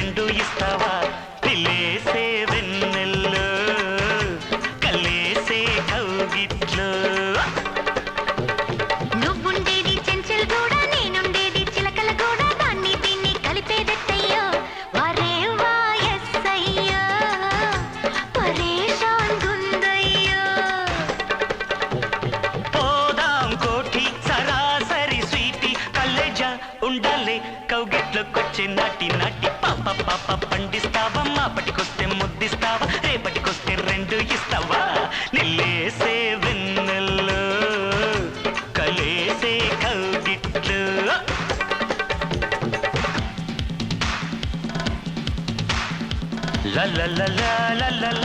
రెండు ఇస్తావా? పిల్లేసే వెన్నెల్లో కల్లేసే కౌగిట్లో. నువ్వుండేది చెంచల్ కూడా నేనుండేది చిలకల కూడా దాన్ని దీన్ని కలిపేదెట్టయ్యో వరే వా ఎస్ అయ్యో పరేషాన్ గుందయ్యో పోదాం కోఠి సరాసరి స్వీటి కల్లెజ ఉండాలే కౌగిట్లోకొచ్చే నాటి నాటి పాప పండిస్తావమ్మా పటికొస్తే ముద్దిస్తావా రేపటికొస్తే రెండు ఇస్తావా నిల్లేసే వెన్నెల్లు కలేసే కౌగిట్లు ల ల ల ల ల ల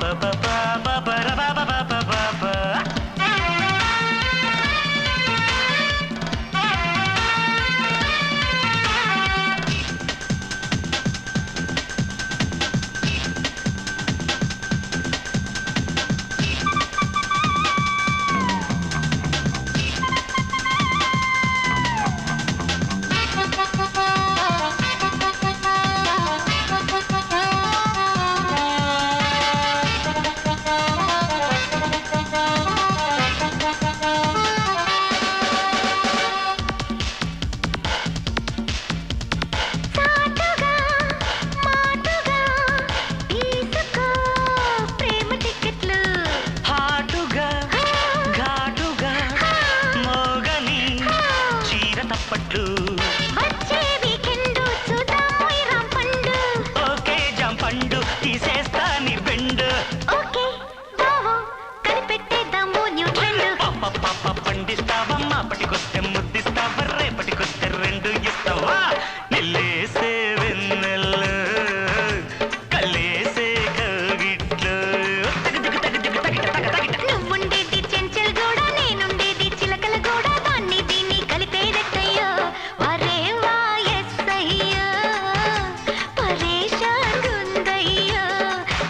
ba ba ba. అప్పటికొస్తే ముద్దిస్తావా? రేపటికొస్తే రెండు ఇస్తావా? నిల్లేసే వెన్నెల్లు కల్లేసే కవిట్లు. నువ్వుండేది చెంచల్ గోడ నేనుండేది చిలకల గోడ. దాన్ని దీన్ని కలిపే రెట్టయ్యో వరే వా ఎస్ అయ్యో పరేషాన్ గుందయ్యో.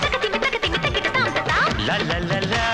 తగ తిగ తగ తిగ తగ తాం తాం లా లా లా.